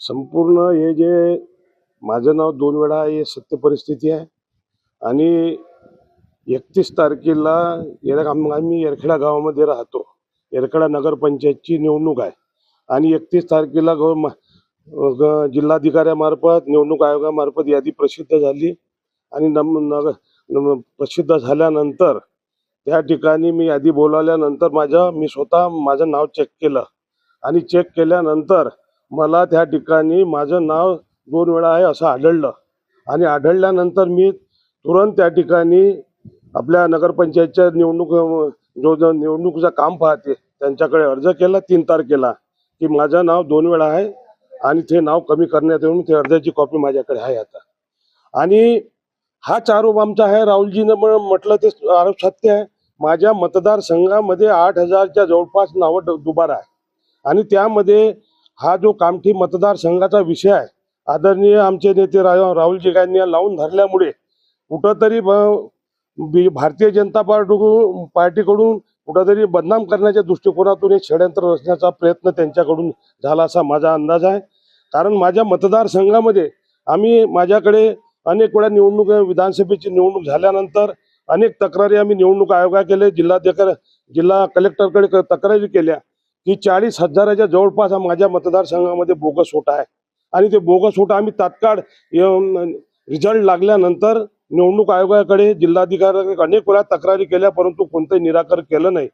संपूर्ण हे जे माझं नाव दोन वेळा हे सत्य परिस्थिती आहे. आणि एकतीस तारखेला येर- आम्ही येरखेडा गावामध्ये राहतो. येरखेडा नगरपंचायतची निवडणूक आहे. आणि एकतीस तारखेला गौ ग- जिल्हाधिकाऱ्यामार्फत निवडणूक आयोगामार्फत यादी प्रसिद्ध झाली. आणि नम नग प्रसिद्ध झाल्यानंतर त्या ठिकाणी मी यादी बोलावल्यानंतर माझं मी स्वतः माझं नाव चेक केलं. आणि चेक केल्यानंतर मला त्या ठिकाणी माझं नाव दोन वेळा आहे असं आढळलं. आणि आढळल्यानंतर मी तुरंत त्या ठिकाणी आपल्या नगरपंचायतच्या निवडणूक जो जो निवडणुकीचं काम पाहते त्यांच्याकडे अर्ज केला तीन तारखेला की माझं नाव दोन वेळा आहे आणि ते नाव कमी करण्यात येऊन ते अर्जाची कॉपी माझ्याकडे आहे आता. आणि हाच आरोप आमचा आहे. राहुलजीनं म्हटलं ते आरोप सत्य आहे. माझ्या मतदारसंघामध्ये आठ हजारच्या जवळपास नावं ड- दुबार आहे. आणि त्यामध्ये हा जो कामठी मतदारसंघाचा विषय आहे आदरणीय आमचे नेते राहुलजी गांधी लावून धरल्यामुळे कुठंतरी ब- बी- भारतीय जनता पार्टी पार्टीकडून कुठंतरी बदनाम करण्याच्या दृष्टिकोनातून एक षडयंत्र रचण्याचा प्रयत्न त्यांच्याकडून झाला असा माझा अंदाज आहे. कारण माझ्या मतदारसंघामध्ये आम्ही माझ्याकडे अनेक वेळा निवडणूक विधानसभेची निवडणूक झाल्यानंतर अनेक तक्रारी आम्ही निवडणूक आयोगाकडे जिल्हाधिकारी जिल्हा कलेक्टरकडे क- तक्रारी केल्या. की चाळीस हजाराच्या जवळपास हा माझ्या मतदारसंघामध्ये बोगस होटा आहे. आणि ते बोगस होटा आम्ही तात्काळ रिझल्ट लागल्यानंतर निवडणूक आयोगाकडे जिल्हाधिकाऱ्याकडे अनेक वेळा तक्रारी केल्या परंतु कोणतंही निराकरण केलं नाही.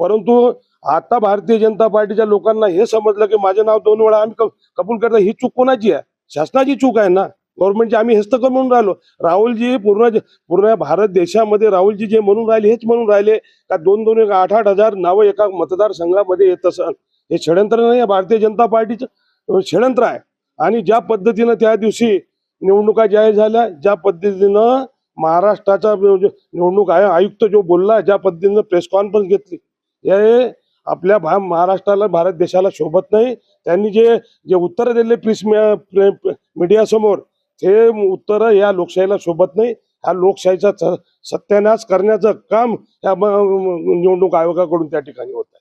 परंतु आता भारतीय जनता पार्टीच्या लोकांना हे समजलं की माझं नाव दोन वेळा आम्ही कबूल करता ही चूक कोणाची आहे? शासनाची चूक आहे ना? गव्हर्नमेंटचे आम्ही हेच तर म्हणून राहिलो. राहुलजी पूर्ण पूर्ण भारत देशामध्ये राहुलजी जे म्हणून राहिले हेच म्हणून राहिले का दोन दोन एक आठ आठ हजार नावं एका मतदारसंघामध्ये येत असं हे षडयंत्र नाही आहे भारतीय जनता पार्टीचं षडयंत्र आहे. आणि ज्या पद्धतीनं त्या दिवशी निवडणुका जाहीर झाल्या ज्या पद्धतीनं महाराष्ट्राचा जो- निवडणूक आय आयुक्त जो बोलला ज्या पद्धतीनं प्रेस कॉन्फरन्स घेतली हे आपल्या भा महाराष्ट्राला भारत देशाला शोभत नाही. त्यांनी जे जे उत्तर दिले प्रेस मीडियासमोर हे उत्तर या लोकशाहीला शोभत नाही. हा लोकशाहीचा स- सत्यानाश करण्याचं काम या निवडणूक आयोगाकडून त्या ठिकाणी होत आहे.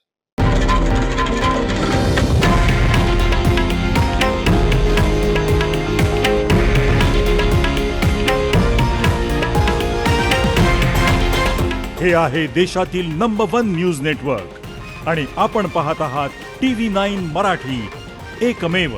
हे आहे देशातील नंबर वन न्यूज नेटवर्क आणि आपण पाहत आहात टी व्ही नाईन मराठी. एकमेव